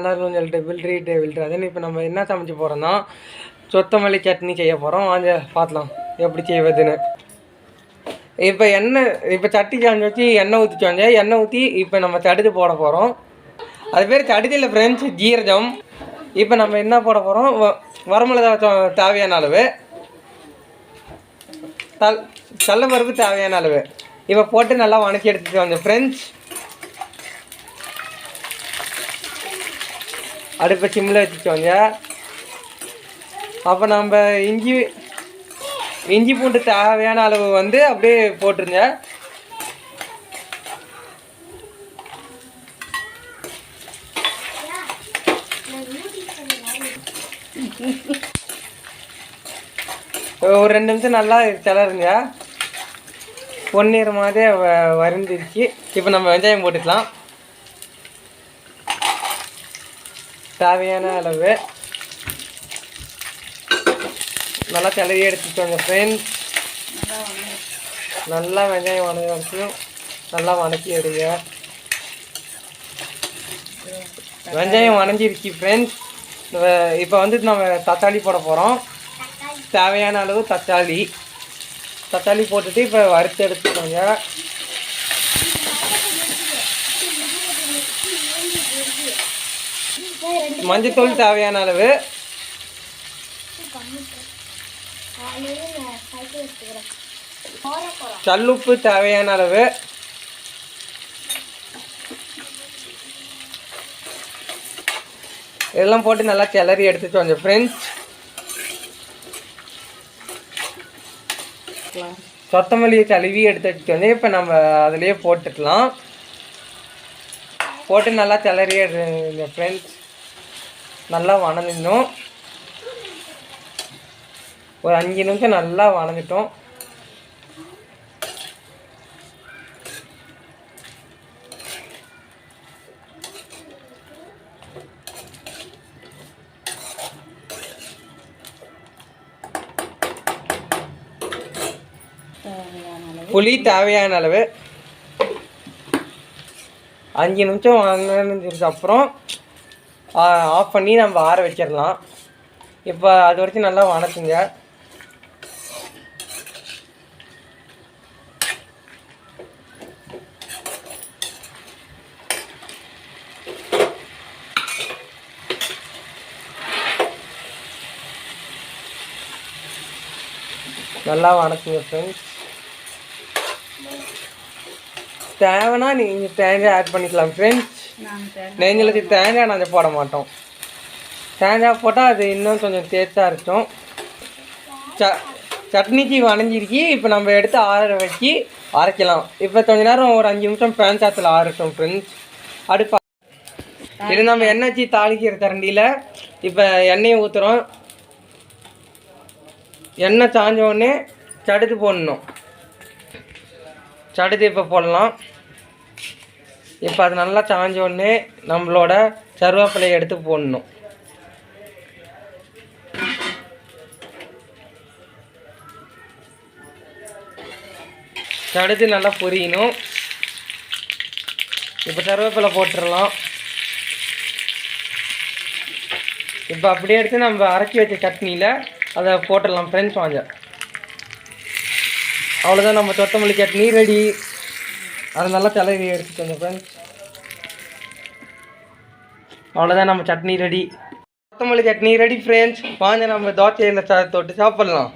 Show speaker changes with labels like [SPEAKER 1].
[SPEAKER 1] எல்லாரும் சொல்லிட்டு பில்ட்ரி டேபிள் அதே இப்போ நம்ம என்ன சமைச்சு போகிறோம்னா சொத்தமல்லி சட்னி செய்ய போகிறோம் வாங்க பார்க்கலாம் எப்படி செய்வதுன்னு. இப்போ எண்ணெய் இப்போ சட்டி சாஞ்சி வச்சு எண்ணெய் ஊற்றி சாஞ்ச எண்ணெய் ஊற்றி இப்போ நம்ம தடுத்து போட போகிறோம் அது பேர் தடுதியில் ஃப்ரெண்ட்ஸ் ஜீரகம். இப்போ நம்ம என்ன போட போகிறோம் வரமிளகா தேவையான அளவு. தல் கடலப்பருப்பு தேவையான அளவு. இப்போ போட்டு நல்லா வணக்கி எடுத்துக்கோங்க வந்து ஃப்ரெண்ட்ஸ் அடுப்பை சிம்மில் வச்சுக்கோங்க அப்போ நம்ம இஞ்சி இஞ்சி பூண்டு தேவையான அளவு வந்து அப்படியே போட்டுருங்க. ஒரு ரெண்டு நிமிஷம் நல்லா கிளறுங்க. பொன்னிற மாதிரி வ- இப்போ நம்ம வெங்காயம் போட்டுக்கலாம். தேவையான அளவு. நல்லா கிளறி எடுத்துக்கோங்க ஃப்ரெண்ட்ஸ் நல்லா வெங்காயம் வணங்க வரைக்கும் நல்லா வணக்கி எடுங்க. வெங்காயம் வணங்கிருச்சு ஃப்ரெண்ட்ஸ் இப்போ வந்து நம்ம தக்காளி போட போகிறோம் தேவையான அளவு தக்காளி. தக்காளி போட்டுட்டு இப்போ வறுத்து எடுத்துக்கோங்க. மஞ்சத்தூள் தேவையான அளவு. கல்லுப்பு தேவையான அளவு. இதெல்லாம் போட்டு நல்லா கிளறி எடுத்துட்டு வந்தோம் ஃப்ரெண்ட்ஸ் கொத்தமல்லியை கழுவி எடுத்து வந்து இப்போ நம்ம அதுலேயே போட்டுக்கலாம். போட்டு நல்லா கிளறி ஃப்ரெண்ட்ஸ் நல்லா வணங்கணும் ஒரு அஞ்சு நிமிஷம் நல்லா வணங்கிட்டோம். புளி தேவையான அளவு அஞ்சு நிமிஷம் வாங்கினதுக்கு அப்புறம் ஆஃப் பண்ணி நம்ம ஆற வச்சிடலாம். இப்போ அது வரைக்கும் நல்லா வணக்குங்க. நல்லா வணக்குங்க ஃப்ரெண்ட்ஸ் தேவைன்னா நீங்கள் தேங்காய் ஆட் பண்ணிக்கலாம் ஃப்ரெண்ட்ஸ் நெஞ்சலுக்கு தேங்காய் நாங்கள் போட மாட்டோம். தேங்காய் போட்டால் அது இன்னும் கொஞ்சம் டேஸ்ட்டாக இருக்கும். ச சட்னிக்கு வணைஞ்சிருக்கி இப்போ நம்ம எடுத்து ஆற வச்சு அரைக்கலாம். இப்போ கொஞ்ச நேரம் ஒரு அஞ்சு நிமிஷம் பேன் சாத்தில் ஆறட்டும் ஃப்ரெண்ட்ஸ் அடுப்பா இது நம்ம எண்ணெய் வச்சு தாளிக்கிற கரண்டியில் இப்போ எண்ணெயை ஊற்றுறோம் எண்ணெய் சாஞ்ச உடனே சடுத்து போடணும். சடுத்து இப்போ போடலாம். இப்போ அது நல்லா சாஞ்சோடனே நம்மளோட கருவேப்பிலையை எடுத்து போடணும். கடுகு நல்லா பொரியணும். இப்போ கருவேப்பிலை போட்டுடலாம். இப்போ அப்படியே எடுத்து நம்ம அரைச்சி வச்ச சட்னியில் அதை போட்டுடலாம் ஃப்ரெண்ட்ஸ் வாங்க. அவ்வளோதான் நம்ம சொத்தமல்லி சட்னி ரெடி அதை நல்லா தலைவி எடுத்துக்கோங்க ஃப்ரெண்ட்ஸ் அவ்வளோதான் நம்ம சட்னி ரெடி கொத்தமல்லி சட்னி ரெடி ஃப்ரெண்ட்ஸ் வாங்க நம்ம தோசையில் சா தொட்டு சாப்பிட்லாம்.